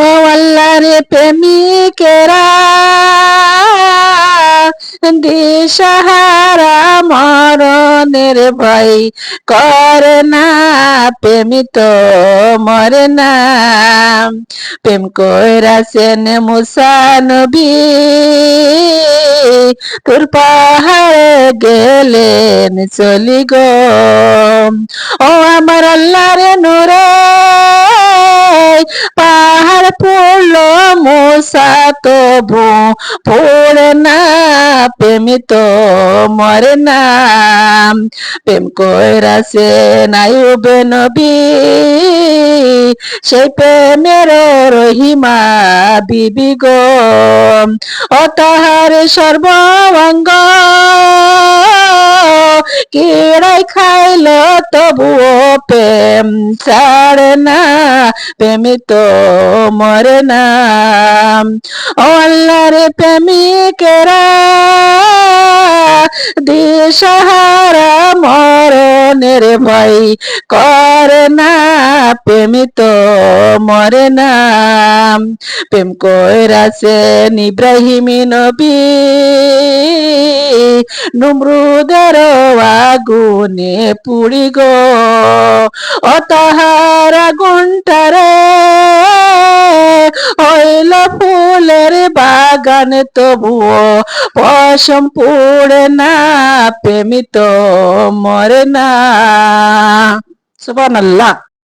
ও আল্লাহ রে প্রেমিকেরা, দিশাহারা মরণের ভয় করে না, প্রেমিত মরে না। প্রেম কইরাছেন মুসা নবী, তোর পাহাড়ে গেলেন চলি গো। ও তবু পড়ে না প্রেমি তো মরে না। প্রেম কইরাছে নাইবে নবী, সেই প্রেমের রহিমা বিবি গো। ও তাহার সর্বাঙ্গ কিড়াই খাইল তবুও প্রেম ছাড়ে না প্রেমী তো মরে না। ও আল্লাহর প্রেমিকেরা দিশাহারা মরণের ভাই করে না প্রেমী তো মরে না। প্রেম কইরাছেন ইব্রাহিমী নবী। নমরুদের আগুনে পুড়ি গো। ও তাহার আগুনটারে, হইল ফুলের বাগান তবুও। পশম পুড়ে না, প্রেমিত মরে না। সুবহানাল্লাহ।